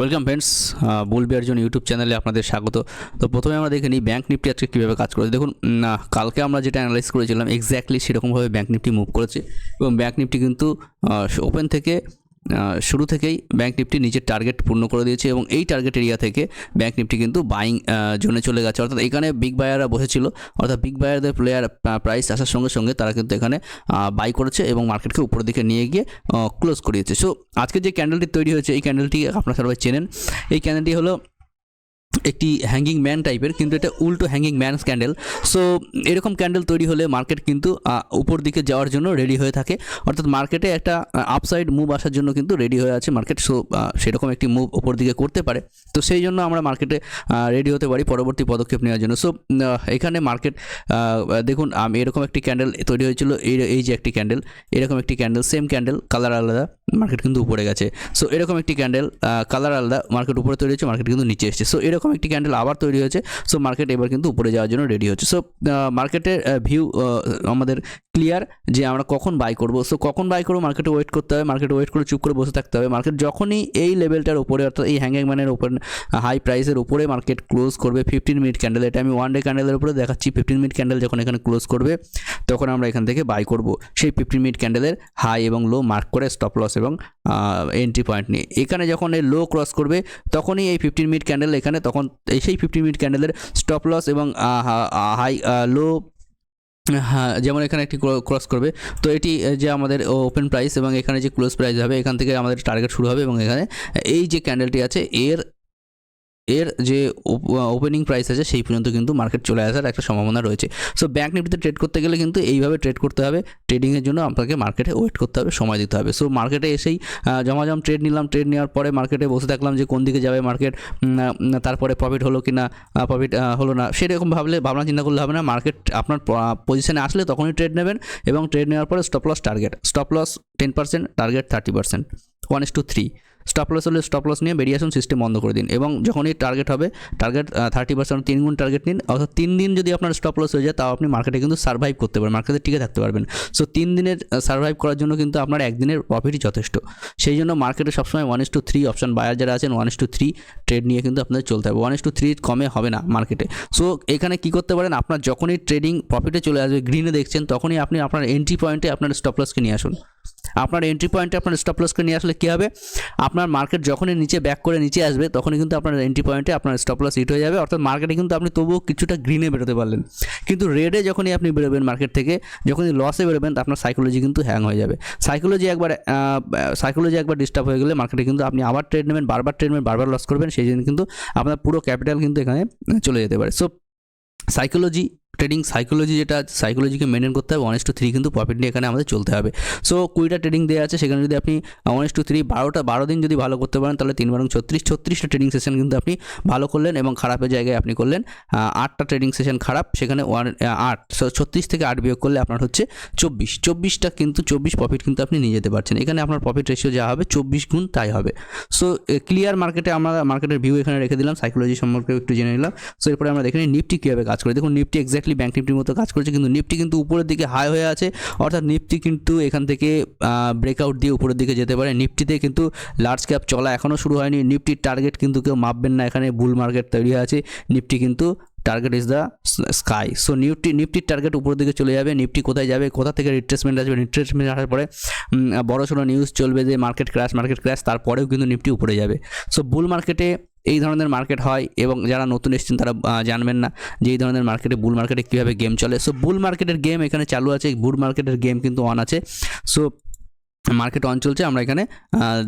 Welcome friends বুলবিয়ার জন্য YouTube চ্যানেলে আপনাদের স্বাগত। তো প্রথমে আমরা দেখে নিই ব্যাঙ্ক নিফটি আজকে কীভাবে কাজ করেছে। দেখুন না কালকে আমরা যেটা অ্যানালাইজ করেছিলাম এক্স্যাক্টলি সেরকমভাবে ব্যাঙ্ক নিফটি মুভ করেছে। এবং ব্যাঙ্ক নিফটি কিন্তু ওপেন থেকে শুরু থেকেই ব্যাঙ্ক নিফটি নিজের টার্গেট পূর্ণ করে দিয়েছে এবং এই টার্গেট এরিয়া থেকে ব্যাঙ্ক নিফটি কিন্তু বাইং জোনে চলে গেছে। অর্থাৎ এখানে বিগ বায়াররা বসেছিল। অর্থাৎ বিগ বায়ারদের প্লেয়ার প্রাইস আসার সঙ্গে সঙ্গে তারা কিন্তু এখানে বাই করেছে এবং মার্কেটকে উপরের দিকে নিয়ে গিয়ে ক্লোজ করিয়েছে। সো আজকে যে ক্যান্ডেলটি তৈরি হয়েছে, এই ক্যান্ডেলটি আপনারা সবাই চেনেন। এই ক্যান্ডেলটি হলো একটি হ্যাঙ্গিং ম্যান টাইপের কিন্তু এটা উল্টো হ্যাঙ্গিং ম্যান ক্যান্ডেল সো এরকম ক্যান্ডেল তৈরি হলে মার্কেট কিন্তু উপর দিকে যাওয়ার জন্য রেডি হয়ে থাকে। অর্থাৎ মার্কেটে একটা আপসাইড মুভ আসার জন্য কিন্তু রেডি হয়ে আছে মার্কেট সো সেরকম একটি মুভ উপর দিকে করতে পারে। তো সেই জন্য আমরা মার্কেটে রেডি হতে পারি পরবর্তী পদক্ষেপ নেওয়ার জন্য। সো এখানে মার্কেট দেখুন, আমি, এরকম একটি ক্যান্ডেল তৈরি হয়েছিল। এই এই যে একটি ক্যান্ডেল এরকম একটি ক্যান্ডেল সেম ক্যান্ডেল কালার আলাদা মার্কেট কিন্তু উপরে গেছে। সো এরকম একটি ক্যান্ডেল কালার আলাদা মার্কেট উপরে তৈরি হয়েছে মার্কেট কিন্তু নিচে এসেছে। সো এরকম একটি ক্যান্ডেল আবার তৈরি হয়েছে। সো মার্কেট এবার কিন্তু উপরে যাওয়ার জন্য রেডি হচ্ছে। সো মার্কেটের ভিউ আমাদের ক্লিয়ার যে আমরা কখন বাই করব। সো কখন বাই করব? মার্কেটে ওয়েট করতে হবে। মার্কেটে ওয়েট করে চুপ করে বসে থাকতে হবে। মার্কেট যখনই এই লেভেলটার উপরে, অর্থাৎ এই হ্যাঙ্গিং ম্যানের উপর হাই প্রাইসের উপরে মার্কেট ক্লোজ করবে ফিফটিন মিনিট ক্যান্ডেল এটা আমি ওয়ান ডে ক্যান্ডেলের উপরে দেখাচ্ছি। ফিফটিন মিনিট ক্যান্ডেল যখন এখানে ক্লোজ করবে, তখন আমরা এখান থেকে বাই করব। সেই ফিফটিন মিনিট ক্যান্ডেলের হাই এবং লো মার্ক করে স্টপ লস এবং এন্ট্রি পয়েন্ট নিয়ে। এখানে যখন এই লো ক্রস করবে, তখনই এই ফিফটিন মিনিট ক্যান্ডেল এখানে, তখন এই সেই ফিফটি মিনিট ক্যান্ডেলের স্টপ লস এবং হাই লো যেমন এখানে একটি ক্রস করবে। তো এটি যে আমাদের ওপেন প্রাইস এবং এখানে যে ক্লোজ প্রাইস হবে, এখান থেকে আমাদের টার্গেট শুরু হবে এবং এখানে এই যে ক্যান্ডেলটি আছে, এর এর যে ওপেনিং প্রাইস আছে, সেই পর্যন্ত কিন্তু মার্কেট চলে আসার একটা সম্ভাবনা রয়েছে। সো ব্যাঙ্ক নিফটিতে ট্রেড করতে গেলে কিন্তু এইভাবে ট্রেড করতে হবে। ট্রেডিংয়ের জন্য আপনাকে মার্কেটে ওয়েট করতে হবে, সময় দিতে হবে। সো মার্কেটে এসেই জমাজম ট্রেড নিলাম ট্রেড নেওয়ার পরে মার্কেটে বসে থাকলাম যে কোন দিকে যাবে মার্কেট তারপরে প্রফিট হলো কি না প্রফিট হলো না, সেরকম ভাবলে, ভাবনা চিন্তা করলে হবে না। মার্কেট আপনার পজিশনে আসলে তখনই ট্রেড নেবেন এবং ট্রেড নেওয়ার পরে stop loss target stop loss ten percent target thirty percent one is to three stop loss হলে স্টপ লস নিয়ে বেরিয়ে আসুন সিস্টেম বন্ধ করে দিন এবং যখনই টার্গেট হবে টার্গেট থার্টি পার্সেন্ট তিন গুণ টার্গেট নিন। অর্থাৎ তিন দিন যদি আপনার স্টপ লস হয়ে যায়, তাও আপনি মার্কেটে কিন্তু সার্ভাইভ করতে পারবেন মার্কেটে টিকে থাকতে পারবেন। সো তিন দিনের সার্ভাইভ করার জন্য কিন্তু আপনার একদিনের প্রফিটই যথেষ্ট। সেই জন্য মার্কেটে সবসময় one is to three option buyer যারা আছেন one is to three trade নিয়ে কিন্তু আপনাদের চলতে হবে। ওয়ান ইস টু থ্রি কমে হবে না মার্কেটে সো এখানে কি করতে পারেন? আপনার যখনই ট্রেডিং প্রফিটে চলে আসবে গ্রিনে দেখছেন, তখনই আপনি আপনার এন্ট্রি পয়েন্টে আপনার স্টপ লসকে নিয়ে আসুন। আপনার এন্ট্রি পয়েন্টে আপনার স্টপ লসকে নিয়ে আসলে কী হবে? আপনার মার্কেট যখনই নিচে ব্যাক করে নিচে আসবে, তখনই কিন্তু আপনার এন্ট্রি পয়েন্টে আপনার স্টপ লস হিট হয়ে যাবে। অর্থাৎ মার্কেটে কিন্তু আপনি তবুও কিছুটা গ্রিনে বেরোতে পারলেন। কিন্তু রেডে যখনই আপনি বেরোবেন মার্কেট থেকে, যখনই লসে বেরোবেন আপনার সাইকোলজি কিন্তু হ্যাং হয়ে যাবে। সাইকোলজি একবার সাইকোলজি একবার ডিস্টার্ব হয়ে গেলে মার্কেটে কিন্তু আপনি আবার ট্রেড নেবেন, বারবার ট্রেড নেবেন, বারবার লস করবেন, সেই জন্য কিন্তু আপনার পুরো ক্যাপিটাল কিন্তু এখানে চলে যেতে পারে। সো সাইকোলজি ট্রেডিং সাইকোলজি যেটা সাইকোলজিকে মেনটেন করতে হবে ওয়ান টু থ্রি কিন্তু প্রফিট নিয়ে এখানে আমাদের চলতে হবে। সো কুড়িটা ট্রেডিং দেওয়া আছে, সেখানে যদি আপনি ওয়ান টু থ্রি বারোটা, বারো দিন যদি ভালো করতে পারেন, তাহলে তিন বারং ছত্রিশ, ছত্রিশটা ট্রেডিং সেশন কিন্তু আপনি ভালো করলেন এবং খারাপের জায়গায় আপনি করলেন। আটটা ট্রেডিং সেশন খারাপ, সেখানে ওয়ান আট ছত্রিশ থেকে আট বিয়োগ করলে আপনার হচ্ছে চব্বিশ। চব্বিশটা কিন্তু, চব্বিশ প্রফিট কিন্তু আপনি নিয়ে যেতে পারছেন। এখানে আপনার প্রফিট রেশিও যা হবে, চব্বিশ গুণ তাই হবে। সো ক্লিয়ার মার্কেটে আমরা মার্কেটের ভিউ এখানে রেখে দিলাম সাইকোলজি সম্পর্কে একটু জেনে নিলাম। সো এরপরে আমরা দেখে নিই নিফটি কীভাবে কাজ করে। দেখুন নিফটি এক্স্যাক্টলি ব্যাঙ্ক নিফটির মতো কাজ করেছে, কিন্তু নিফটি কিন্তু উপরের দিকে হাই হয়ে আছে। অর্থাৎ নিফটি কিন্তু এখান থেকে ব্রেকআউট দিয়ে উপরের দিকে যেতে পারে। নিফটিতে কিন্তু লার্জ ক্যাপ চলা এখনও শুরু হয়নি। নিফটির টার্গেট কিন্তু কেউ মাপবেন না, এখানে বুল মার্কেট তৈরি আছে। নিফটি কিন্তু target is the sky so Nifty নিফটির target উপরের দিকে চলে যাবে। নিফটি কোথায় যাবে? কোথা থেকে রিট্রেসমেন্ট আসবে? রিট্রেসমেন্ট আসার পরে বড় সড়ো নিউজ চলবে যে মার্কেট ক্র্যাশ মার্কেট ক্র্যাশ তারপরেও কিন্তু নিফটি উপরে যাবে। সো বুল মার্কেটে এই ধরনের মার্কেট হয় এবং যারা নতুন এসছেন তারা জানবেন না যে এই ধরনের মার্কেটে বুল মার্কেটে কীভাবে গেম চলে। সো বুল মার্কেটের গেম এখানে চালু আছে বুল মার্কেটের গেম কিন্তু অন আছে। সো মার্কেট অন চলছে, আমরা এখানে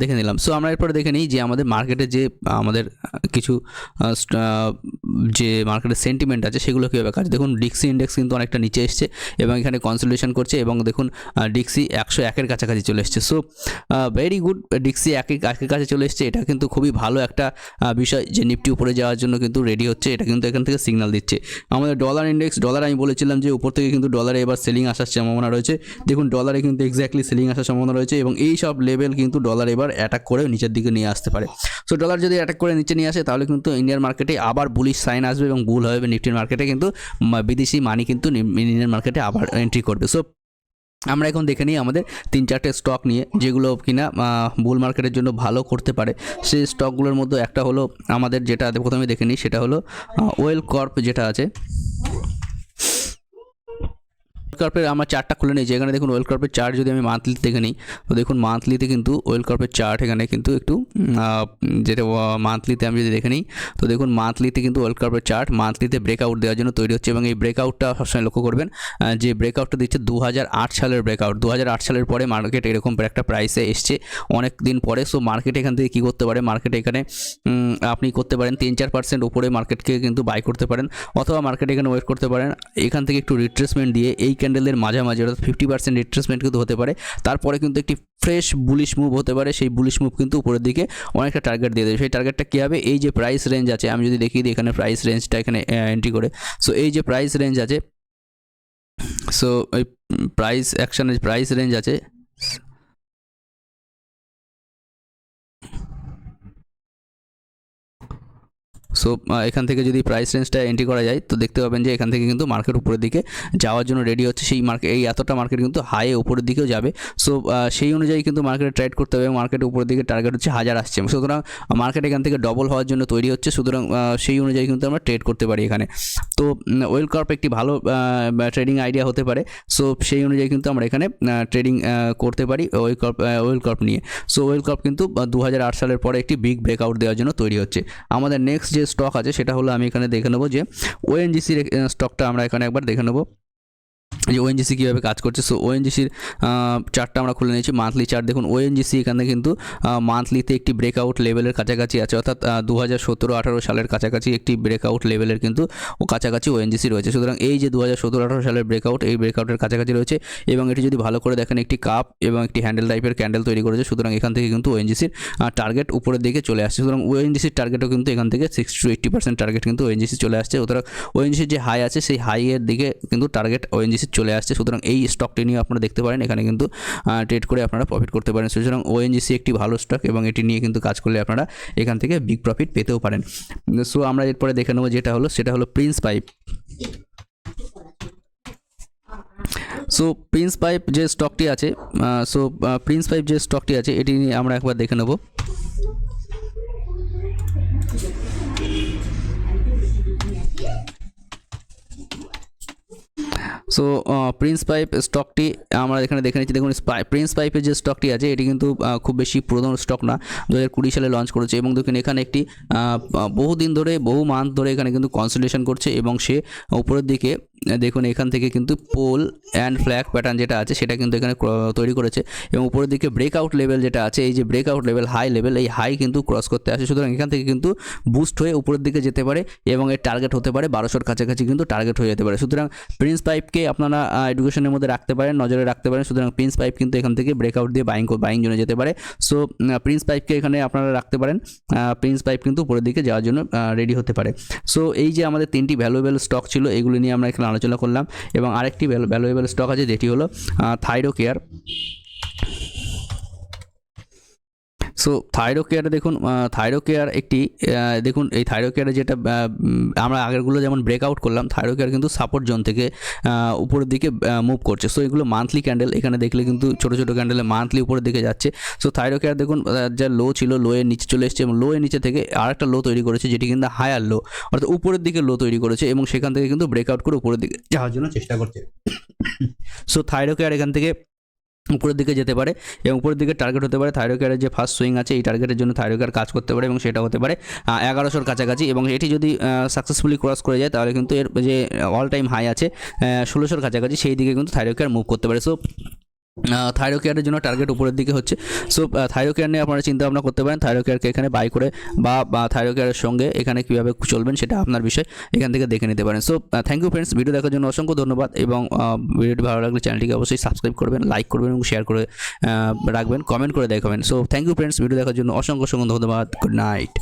দেখে নিলাম। সো আমরা এরপরে দেখে নিই যে আমাদের মার্কেটে যে আমাদের কিছু যে মার্কেটের সেন্টিমেন্ট আছে, সেগুলো কীভাবে কাজ দেখুন ডিক্সি ইন্ডেক্স কিন্তু অনেকটা নিচে এসছে এবং এখানে কনসোলিডেশন করছে এবং দেখুন ডিক্সি একশো একের কাছাকাছি চলে এসছে। সো ভেরি গুড ডিক্সি একের একের কাছে চলে এসছে। এটা কিন্তু খুবই ভালো একটা বিষয় যে নিফটি উপরে যাওয়ার জন্য কিন্তু রেডি হচ্ছে। এটা কিন্তু এখান থেকে সিগনাল দিচ্ছে। আমাদের ডলার ইন্ডেক্স ডলার আমি বলেছিলাম যে উপর থেকে কিন্তু ডলারে এবার সেলিং আসার সম্ভাবনা রয়েছে। দেখুন ডলারে কিন্তু এক্স্যাক্টলি সেলিং আসার সম্ভাবনা রয়েছে। এবং এই সব লেভেল কিন্তু ডলার এবার অ্যাটাক করে নিচের দিকে নিয়ে আসতে পারে। সো ডলার যদি অ্যাটাক করে নিচে নিয়ে আসে, তাহলে কিন্তু ইন্ডিয়ান মার্কেটে আবার বুলিশ সাইন আসবে এবং বুল হবে। নিফটির মার্কেটে কিন্তু বিদেশি মানি কিন্তু ইন্ডিয়ান মার্কেটে আবার এন্ট্রি করবে। সো আমরা এখন দেখে নিই আমাদের তিন চারটে স্টক নিয়ে, যেগুলো কিনা বুল মার্কেটের জন্য ভালো করতে পারে। সেই স্টকগুলোর মধ্যে একটা হলো আমাদের যেটা প্রথমে দেখে নিই, সেটা হলো ওয়েল কর্প যেটা আছে কর্পের আমরা চার্টটা খুলে নিয়েছি এখানে দেখুন ওয়েল কর্পের চার্ট যদি আমি মান্থলি দেখে নিই, তো দেখুন মান্থলিতে কিন্তু ওয়েল কর্পের চার্ট এখানে কিন্তু একটু যেটা মান্থলিতে আমি যদি দেখে নিই, তো দেখুন মান্থলিতে কিন্তু ওয়েল কর্পের চার্ট মান্থলিতে ব্রেকআউট দেওয়ার জন্য তৈরি হচ্ছে এবং এই ব্রেকআউটটা সবসময় লক্ষ্য করবেন যে ব্রেকআউটটা দিচ্ছে দু হাজার আট সালের ব্রেকআউট দু হাজার আট সালের পরে মার্কেট এরকম একটা প্রাইসে এসছে অনেক দিন পরে। সো মার্কেট এখান থেকে কী করতে পারে? মার্কেট এখানে আপনি করতে পারেন তিন চার পার্সেন্ট উপরে মার্কেটকে কিন্তু বাই করতে পারেন, অথবা মার্কেট এখানে ওয়েট করতে পারেন। এখান থেকে একটু রিট্রেসমেন্ট দিয়ে এই ক্যান্ডেলের মাঝামাঝি, অর্থাৎ ফিফটি পার্সেন্ট রিট্রেসমেন্ট কিন্তু হতে পারে। তারপরে কিন্তু একটি ফ্রেশ বুলিশ মুভ হতে পারে। সেই বুলিশ মুভ কিন্তু উপরের দিকে অনেকটা টার্গেট দিয়ে দেবে। সেই টার্গেটটা কী হবে? এই যে প্রাইস রেঞ্জ আছে, আমি যদি দেখি দিই এখানে প্রাইস রেঞ্জটা এখানে এন্ট্রি করে। সো এই যে প্রাইস রেঞ্জ আছে সো ওই প্রাইস অ্যাকশানের প্রাইস রেঞ্জ আছে সো এখান থেকে যদি প্রাইস রেঞ্জটা এন্ট্রি করা যায়, তো দেখতে পাবেন যে এখান থেকে কিন্তু মার্কেট উপরের দিকে যাওয়ার জন্য রেডি হচ্ছে। সেই মার্কেট এই এতটা মার্কেট কিন্তু হাই উপরের দিকেও যাবে। সো সেই অনুযায়ী কিন্তু মার্কেটে ট্রেড করতে হবে মার্কেট উপরের দিকে টার্গেট হচ্ছে হাজার আসছে। সুতরাং মার্কেট এখান থেকে ডবল হওয়ার জন্য তৈরি হচ্ছে। সুতরাং সেই অনুযায়ী কিন্তু আমরা ট্রেড করতে পারি এখানে। তো ওয়েল কর্প একটি ভালো ট্রেডিং আইডিয়া হতে পারে। সো সেই অনুযায়ী কিন্তু আমরা এখানে ট্রেডিং করতে পারি ওয়েল কর্প ওয়েল কর্প নিয়ে। সো ওয়েল কর্প কিন্তু দু হাজার আট সালের পরে একটি বিগ ব্রেকআউট দেওয়ার জন্য তৈরি হচ্ছে। আমাদের নেক্সট যে স্টক আছে, সেটা হলো আমি এখানে দেখে নেব যে ওএনজিসির স্টকটা আমরা এখানে একবার দেখে নেব। যে ওএনজিসি কীভাবে কাজ করছে সো ওএনজিসির চার্টটা আমরা খুলে নিয়েছি মান্থলি চার্ট দেখুন ওএনজিসি এখানে কিন্তু মান্থলিতে একটি ব্রেকআউট লেভেলের কাছাকাছি আছে, অর্থাৎ দু হাজার সতেরো আঠারো সালের কাছাকাছি একটি ব্রেকআউট লেভেলের কিন্তু ও কাছাকাছি ওএনজিসি রয়েছে। সুতরাং এই যে দু হাজার সতেরো আঠারো সালের ব্রেকআউট এই ব্রেকআউটের কাছাকাছি রয়েছে, এবং এটি যদি ভালো করে দেখেন, একটি কাপ এবং একটি হ্যান্ডেল টাইপের ক্যান্ডেল তৈরি করেছে, সুতরাং এখান থেকে কিন্তু ওএনজিসির টার্গেট উপরের দিকে চলে আসছে। সুতরাং ওএনজিসির টার্গেটও কিন্তু এখান থেকে sixty to eighty percent target কিন্তু ওএনজিসি চলে আসছে। সুতরাং ওএনজিসির যে হাই আছে, সেই হাইয়ের দিকে কিন্তু টার্গেট ওএনজিসির চলে আসছে। সুতরাং এই স্টকটি নিয়ে আপনারা দেখতে পারেন। এখানে কিন্তু ট্রেড করে আপনারা প্রফিট করতে পারেন। সুতরাং ওএনজিসি একটি ভালো স্টক এবং এটি নিয়ে কিন্তু কাজ করলে আপনারা এখান থেকে বিগ প্রফিট পেতেও পারেন। সো আমরা এরপরে দেখে নেব যেটা হলো, সেটা হলো Prince Pipe so Prince Pipe যে স্টকটি আছে সো প্রিন্স পাইপ যে স্টকটি আছে, এটি নিয়ে আমরা একবার দেখে নেব। সো প্রিন্স পাইপ স্টকটি আমরা এখানে দেখে নিচ্ছি। দেখুন প্রিন্স পাইপের যে স্টকটি আছে, এটি কিন্তু খুব বেশি পুরোনো স্টক না। দু কুড়ি সালে লঞ্চ করেছে এবং দেখুন, এখানে একটি বহুদিন বহু দিন ধরে, বহু মান্থ ধরে এখানে কিন্তু কনসেন্ট্রেশন করছে এবং সে উপরের দিকে দেখুন, এখান থেকে কিন্তু পোল অ্যান্ড ফ্ল্যাগ প্যাটার্ন যেটা আছে, সেটা কিন্তু এখানে তৈরি করেছে এবং উপরের দিকে ব্রেকআউট লেভেল যেটা আছে, এই যে ব্রেকআউট লেভেল হাই লেভেল এই হাই কিন্তু ক্রস করতে আসে। সুতরাং এখান থেকে কিন্তু বুস্ট হয়ে উপরের দিকে যেতে পারে এবং এর টার্গেট হতে পারে বারোশোর কাছাকাছি কিন্তু টার্গেট হয়ে যেতে পারে। সুতরাং প্রিন্স পাইপকে আপনারা এডুকেশনের মধ্যে রাখতে পারেন, নজরে রাখতে পারেন। সুতরাং প্রিন্স পাইপ কিন্তু এখান থেকে ব্রেকআউট দিয়ে বাইং বাইং জন্য যেতে পারে। সো প্রিন্স পাইপকে এখানে আপনারা রাখতে পারেন। প্রিন্স পাইপ কিন্তু উপরের দিকে যাওয়ার জন্য রেডি হতে পারে। সো এই যে আমাদের তিনটি ভ্যালুয়েবল স্টক ছিল, এগুলি নিয়ে আমরা এখানে আলোচনা করলাম। এবং আরেকটি ভ্যালুয়েবল স্টক আছে যেটি হলো থাইরো কেয়ার সো থাইরো কেয়ারে দেখুন থাইরো কেয়ার একটি দেখুন, এই থাইরো কেয়ারে যেটা আমরা আগেরগুলো যেমন ব্রেকআউট করলাম থাইরো কেয়ার কিন্তু সাপোর্ট জোন থেকে উপরের দিকে মুভ করছে। সো এগুলো মান্থলি ক্যান্ডেল এখানে দেখলে কিন্তু ছোটো ছোটো ক্যান্ডেলে মান্থলি উপরের দিকে যাচ্ছে। সো থাইরো কেয়ার দেখুন যা লো ছিল লো এর নিচে চলে এসেছে এবং লো এর নিচে থেকে আরেকটা লো তৈরি করেছে, যেটি কিন্তু হায়ার লো অর্থাৎ উপরের দিকে লো তৈরি করেছে এবং সেখান থেকে কিন্তু ব্রেকআউট করে উপরের দিকে যাওয়ার জন্য চেষ্টা করছে। সো থাইরো কেয়ার এখান থেকে উপরের দিকে যেতে পারে এবং উপরের দিকে টার্গেট হতে পারে থাইরোকেয়ারের যে ফার্স্ট সুইং আছে, এই টার্গেটের জন্য থাইরোকেয়ার কাজ করতে পারে এবং সেটা হতে পারে এগারোশোর কাছাকাছি এবং এটি যদি সাকসেসফুলি ক্রস করে যায় তাহলে কিন্তু এর যে অল টাইম হাই আছে ষোলোশোর কাছাকাছি সেই দিকে কিন্তু থাইরোকেয়ার মুভ করতে পারে। সো থাইরোকেয়ারের জন্য টার্গেট উপরের দিকে হচ্ছে। সো থাইরোকেয়ার নিয়ে আপনারা চিন্তা ভাবনা করতে পারেন। থাইরোকেয়ারকে এখানে বাই করে বা থাইরোকেয়ারের সঙ্গে এখানে কীভাবে চলবেন সেটা আপনার বিষয় এখান থেকে দেখে নিতে পারেন। So thank you friends video দেখার জন্য অসংখ্য ধন্যবাদ এবং ভিডিওটি ভালো লাগলে চ্যানেলটিকে অবশ্যই সাবস্ক্রাইব করবেন লাইক করবেন এবং শেয়ার করে রাখবেন কমেন্ট করে দেখাবেন। So thank you friends video দেখার জন্য অসংখ্য অসংখ্য ধন্যবাদ। Good night